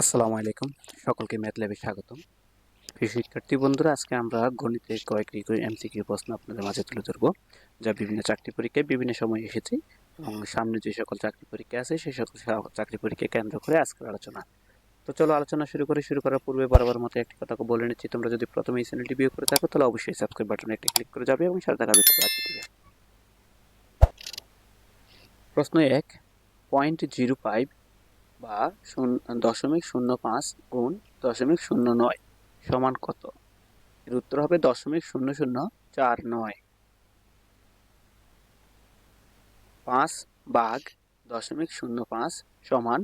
আসসালামু আলাইকুম। সকলকে ম্যাথ ল্যাবে স্বাগতম। প্রিয় শিক্ষার্থী বন্ধুরা, আজকে আমরা গণিতের কয়েকটি এমসিকিউ প্রশ্ন আপনাদের মাঝে তুলে ধরব, যা বিভিন্ন চাকরি পরীক্ষায় বিভিন্ন সময় এসেছে এবং সামনে যে সকল চাকরি পরীক্ষা আছে সেই সকল চাকরি পরীক্ষা কেন্দ্র করে আজকের আলোচনা। তো চলো আলোচনা শুরু করে। শুরু করার পূর্বে বারবার মতো একটি কথা বলে নিচ্ছি। তোমরা যদি প্রথমে এই চ্যানেলটি ভিউ করে থাকো, তাহলে অবশ্যই সাবস্ক্রাইব বাটনে একটি ক্লিক করে যাবে এবং সাথে থাকা ভিডিও দেবে। প্রশ্ন এক পয়েন্ট জিরো ফাইভ বা দশমিক শূন্য পাঁচ গুণ দশমিক শূন্য নয় সমান কত? এর উত্তর হবে দশমিক শূন্য শূন্য চার নয়। পাঁচ বাঘ দশমিক শূন্য পাঁচ সমান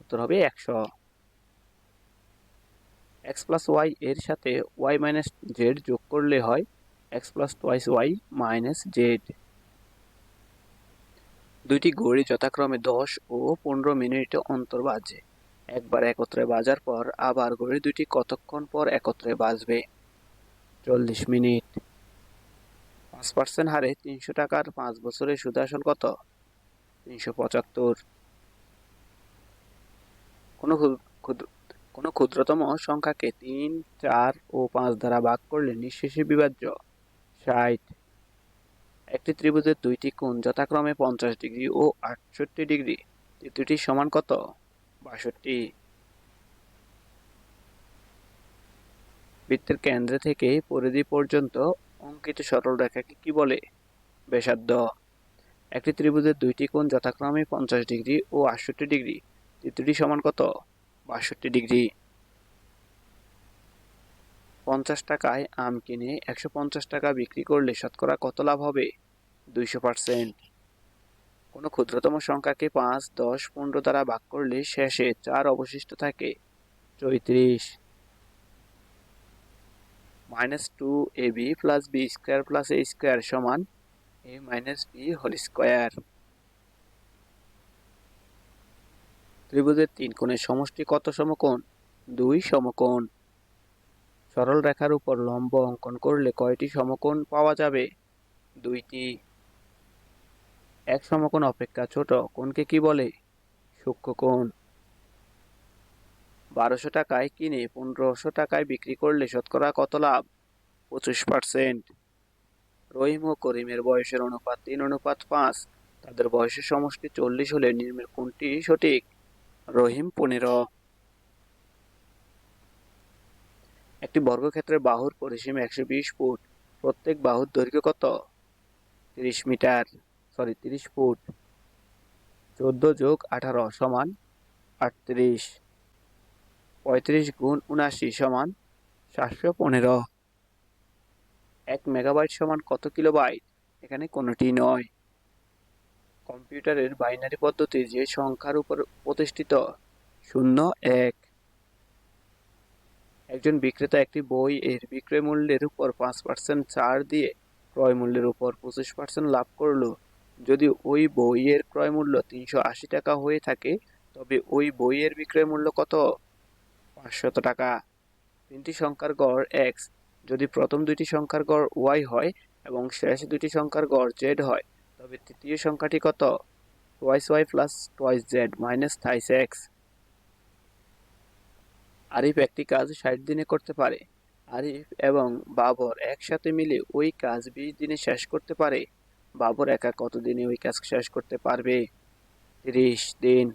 উত্তর হবে একশো। এক্স প্লাস ওয়াই এর সাথে ওয়াই মাইনাস জেড যোগ করলে হয় x plus twice y minus z. দুইটি ঘড়ি যথাক্রমে দশ ও পনেরো মিনিটে অন্তর বাজে। একবার একত্রে বাজার পর, আবার ঘড়ি দুটি কতক্ষণ পর একত্রে বাজবে? চল্লিশ মিনিট। পাঁচ পার্সেন্ট হারে তিনশো টাকার পাঁচ বছরের সুদ আসল কত? তিনশো পঁচাত্তর। কোনো কোনো ক্ষুদ্রতম সংখ্যাকে তিন, চার ও পাঁচ দ্বারা ভাগ করলে নিঃশেষে বিভাজ্য ষাট। একটি ত্রিভুজের দুইটি কোণ যথাক্রমে পঞ্চাশ ডিগ্রি ও আটষট্টি ডিগ্রি। তৃতীয়টি সমান কত? বাষট্টি। বৃত্তের কেন্দ্র থেকে পরিধি পর্যন্ত অঙ্কিত সরল রেখাকে কি বলে? ব্যাসার্ধ। একটি ত্রিভুজের দুইটি কোণ যথাক্রমে পঞ্চাশ ডিগ্রি ও আটষট্টি ডিগ্রি। তৃতীয়টি সমান কত? বাষট্টি ডিগ্রি। পঞ্চাশ টাকায় আম কিনে একশো পঞ্চাশ টাকা বিক্রি করলে শতকরা কত লাভ হবে? দুইশো পার্সেন্ট। কোনো ক্ষুদ্রতম সংখ্যাকে পাঁচ, দশ, পনেরো দ্বারা ভাগ করলে শেষে চার অবশিষ্ট থাকে। চৌত্রিশ। Minus two a b plus b square plus a square সমান a minus b whole square. ত্রিভুজের তিন কোণের সমষ্টি কত সমকোণ? দুই সমকোণ। সরল রেখার উপর লম্ব অঙ্কন করলে কয়টি সমকোণ পাওয়া যাবে? দুইটি। এক সমকোণ অপেক্ষা, ছোট। কোনকে কি বলে? সূক্ষ্মকোণ বারোশো টাকায় কিনে, পনেরোশো টাকায় বিক্রি করলে শতকরা কত লাভ? পঁচিশ পার্সেন্ট। রহিম ও করিমের বয়সের অনুপাত তিন, অনুপাত পাঁচ। তাদের বয়সের সমষ্টি চল্লিশ হলে নির্মের কোনটি সঠিক? রহিম পনেরো। একটি বর্গক্ষেত্রের বাহুর পরিসীমা একশো বিশ ফুট। প্রত্যেক বাহুর দৈর্ঘ্য কত? তিরিশ মিটার। সরি, তিরিশ ফুট। চোদ্দ যোগ আঠারো সমান আটত্রিশ। পঁয়ত্রিশ গুণ উনাশি সমান সাতশো পনেরো। এক মেগাবাইট সমান কত কিলোবাইট? এখানে কোনোটি নয়। কম্পিউটারের বাইনারি পদ্ধতি যে সংখ্যার উপর প্রতিষ্ঠিত, শূন্য, এক। একজন বিক্রেতা একটি বই এর বিক্রয় মূল্যের উপর পাঁচ পার্সেন্ট ছাড় দিয়ে ক্রয় মূল্যের উপর পঁচিশ পার্সেন্ট লাভ করল। যদি ওই বইয়ের ক্রয় মূল্য তিনশো আশি টাকা হয়ে থাকে, তবে ওই বইয়ের বিক্রয় মূল্য কত? পাঁচশত টাকা। তিনটি সংখ্যার গড় এক্স যদি প্রথম দুইটি সংখ্যার গড় ওয়াই হয় এবং শেষ দুইটি সংখ্যার গড় জেড হয়, তবে তৃতীয় সংখ্যাটি কত? Twice y plus twice z minus thrice x Arif একটি কাজ ষাট দিনে করতে পারে। আরিফ এবং বাবর একসাথে মিলে ওই কাজ বিশ দিনে শেষ করতে পারে। বাবর একা কত দিনে ওই কাজ শেষ করতে পারবে? তিরিশ দিন।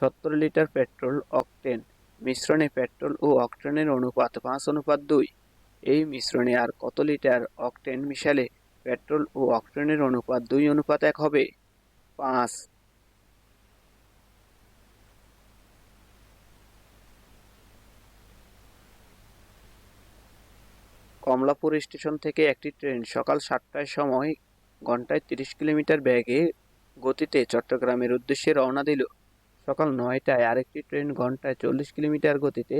সত্তর লিটার পেট্রোল, অকটেন। মিশ্রণে পেট্রোল ও অকটেনের অনুপাত পাঁচ, অনুপাত দুই। এই মিশ্রণে আর কত লিটার অকটেন মিশালে পেট্রোল ও অকটেনের অনুপাত দুই, অনুপাত এক হবে? পাঁচ। কমলাপুর স্টেশন থেকে একটি ট্রেন সকাল সাতটার সময় ঘন্টায় তিরিশ কিলোমিটার বেগে গতিতে চট্টগ্রামের উদ্দেশ্যে রওনা দিল। সকাল নয়টায় আরেকটি ট্রেন ঘন্টায় চল্লিশ কিলোমিটার গতিতে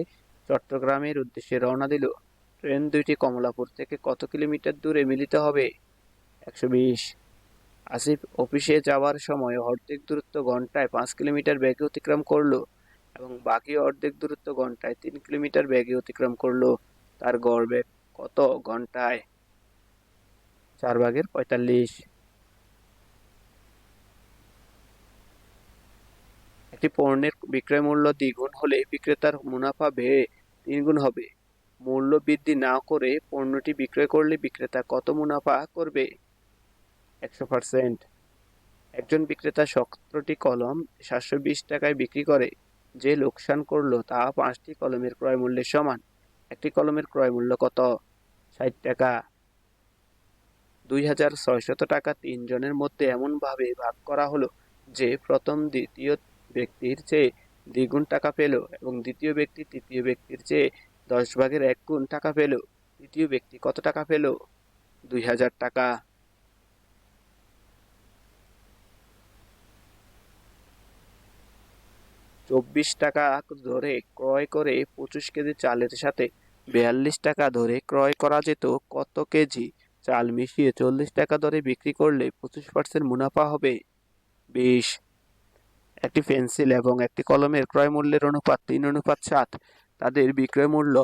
চট্টগ্রামের উদ্দেশ্যে রওনা দিল। ট্রেন দুইটি কমলাপুর থেকে কত কিলোমিটার দূরে মিলিত হবে? একশো বিশ। আসিফ অফিসে যাওয়ার সময় অর্ধেক দূরত্ব ঘন্টায় পাঁচ কিলোমিটার বেগে অতিক্রম করল এবং বাকি অর্ধেক দূরত্ব ঘন্টায় তিন কিলোমিটার বেগে অতিক্রম করল। তার গড় বেগ কত ঘন্টায়? চার ভাগের পঁয়তাল্লিশ। একটি পণ্যের বিক্রয় মূল্য দ্বিগুণ হলে বিক্রেতার মুনাফা বেড়ে তিনগুণ হবে। মূল্য বৃদ্ধি না করে পণ্যটি বিক্রয় করলে বিক্রেতা কত মুনাফা করবে? একশো পার্সেন্ট। একজন বিক্রেতা সতেরোটি কলম সাতশো বিশ টাকায় বিক্রি করে। যে লোকসান করল তা পাঁচটি কলমের ক্রয় মূল্যের সমান। একটি কলমের ক্রয় মূল্য কত? ষাট টাকা। দুই হাজার ছয়শত টাকা তিনজনের মধ্যে এমনভাবে ভাগ করা হলো যে প্রথম দ্বিতীয় ব্যক্তির চেয়ে দ্বিগুণ টাকা পেল এবং দ্বিতীয় ব্যক্তি তৃতীয় ব্যক্তির চেয়ে দশ ভাগের এক গুণ টাকা পেল। তৃতীয় ব্যক্তি কত টাকা পেল? দুই হাজার টাকা। চব্বিশ টাকা ধরে ক্রয় করে পঁচিশ কেজি চালের সাথে বিয়াল্লিশ টাকা ধরে ক্রয় করা যেত কত কেজি? চাল মিশিয়ে চল্লিশ টাকা দরে বিক্রি করলে পঁচিশ পার্সেন্ট মুনাফা হবে। বিশ। একটি পেন্সিল এবং একটি কলমের ক্রয় মূল্যের অনুপাত তিন, অনুপাত সাত। তাদের বিক্রয় মূল্য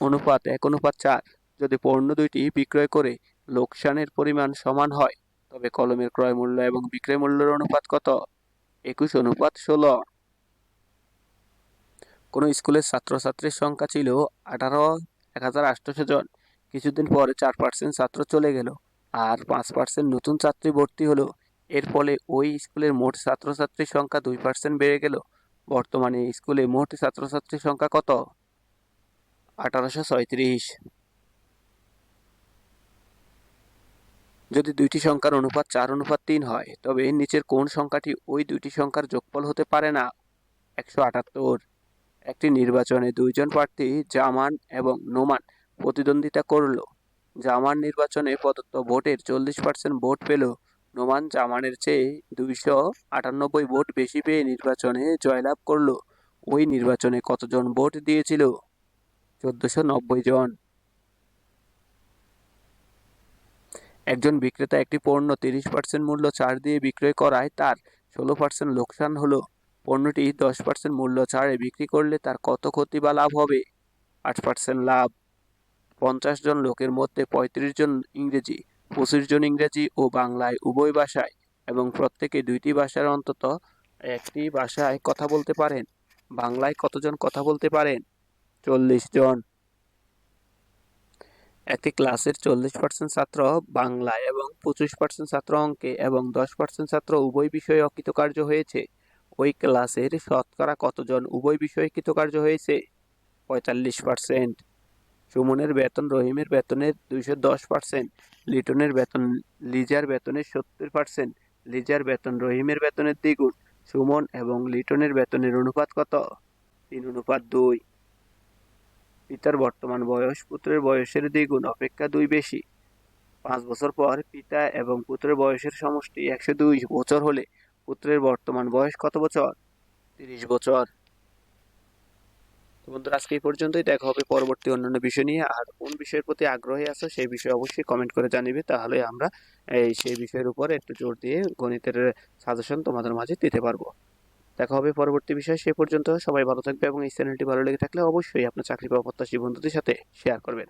অনুপাত এক, অনুপাত চার। যদি পণ্য দুইটি বিক্রয় করে লোকসানের পরিমাণ সমান হয়, তবে কলমের ক্রয় মূল্য এবং বিক্রয় মূল্যের অনুপাত কত? একুশ, অনুপাত ষোলো। কোনো স্কুলের ছাত্রছাত্রীর সংখ্যা ছিল আঠারো, এক হাজার আটশোশো জন। কিছুদিন পরে চার পার্সেন্ট ছাত্র চলে গেল আর পাঁচ পার্সেন্ট নতুন ছাত্রী ভর্তি হলো। এর ফলে ওই স্কুলের মোট ছাত্রছাত্রীর সংখ্যা দুই পার্সেন্ট বেড়ে গেল। বর্তমানে স্কুলে মোট ছাত্রছাত্রীর সংখ্যা কত? আঠারোশো ছয়ত্রিশ। যদি দুইটি সংখ্যার অনুপাত চার, অনুপাত তিন হয়, তবে এর নিচের কোন সংখ্যাটি ওই দুইটি সংখ্যার যোগফল হতে পারে না? একশো আটাত্তর। একটি নির্বাচনে দুইজন প্রার্থী, জামান এবং নোমান প্রতিদ্বন্দ্বিতা করল। জামান নির্বাচনে প্রদত্ত ভোটের চল্লিশ পার্সেন্ট ভোট পেল। নোমান জামানের চেয়ে দুইশো আটানব্বই ভোট বেশি পেয়ে নির্বাচনে জয়লাভ করল। ওই নির্বাচনে কতজন ভোট দিয়েছিল? চোদ্দশো নব্বই জন। একজন বিক্রেতা একটি পণ্য তিরিশ পার্সেন্ট মূল্য ছাড় দিয়ে বিক্রয় করায় তার ষোলো পার্সেন্ট লোকসান হলো। পণ্যটি দশ পার্সেন্ট মূল্য ছাড়ে বিক্রি করলে তার কত ক্ষতি বা লাভ হবে? আট পার্সেন্ট লাভ। পঞ্চাশ জন লোকের মধ্যে পঁয়ত্রিশ জন ইংরেজি, পঁচিশ জন ইংরেজি ও বাংলায় উভয় ভাষায় এবং প্রত্যেকে দুইটি ভাষার অন্তত একটি ভাষায় কথা বলতে পারেন। বাংলায় কতজন কথা বলতে পারেন? চল্লিশ জন। একটি ক্লাসের চল্লিশ পার্সেন্ট ছাত্র বাংলায় এবং পঁচিশ পার্সেন্ট ছাত্র অঙ্কে এবং দশ পার্সেন্ট ছাত্র উভয় বিষয়ে অকৃতকার্য হয়েছে। ওই ক্লাসের শতকরা কতজন উভয় বিষয়ে কৃতকার্য হয়েছে? পঁয়তাল্লিশ পার্সেন্ট সুমনের বেতন, রহিমের বেতনের দুইশো দশ পার্সেন্ট লিটনের বেতন, লিজার বেতনের সত্তর পার্সেন্ট লিজার বেতন, রহিমের বেতনের দ্বিগুণ, সুমন এবং লিটনের বেতনের অনুপাত কত? তিন অনুপাত দুই। পিতার বর্তমান বয়স পুত্রের বয়সের দ্বিগুণ, অপেক্ষা দুই বেশি। পাঁচ বছর পর পিতা এবং পুত্রের বয়সের সমষ্টি একশো দুই বছর হলে পুত্রের বর্তমান বয়স কত বছর? তিরিশ বছর। তো বন্ধুরা, আজকে এই পর্যন্তই। দেখা হবে পরবর্তী অন্যান্য বিষয় নিয়ে। আর কোন বিষয়ের প্রতি আগ্রহী আছো সেই বিষয়ে অবশ্যই কমেন্ট করে জানিবে। তাহলে আমরা এই সেই বিষয়ের উপর একটু জোর দিয়ে গণিতের সাজেশন তোমাদের মাঝে দিতে পারব। দেখা হবে পরবর্তী বিষয়। সে পর্যন্ত সবাই ভালো থাকবে এবং এই চ্যানেলটি ভালো লেগে থাকলে অবশ্যই আপনার চাকরি পাওয়া প্রত্যাশী বন্ধুদের সাথে শেয়ার করবেন।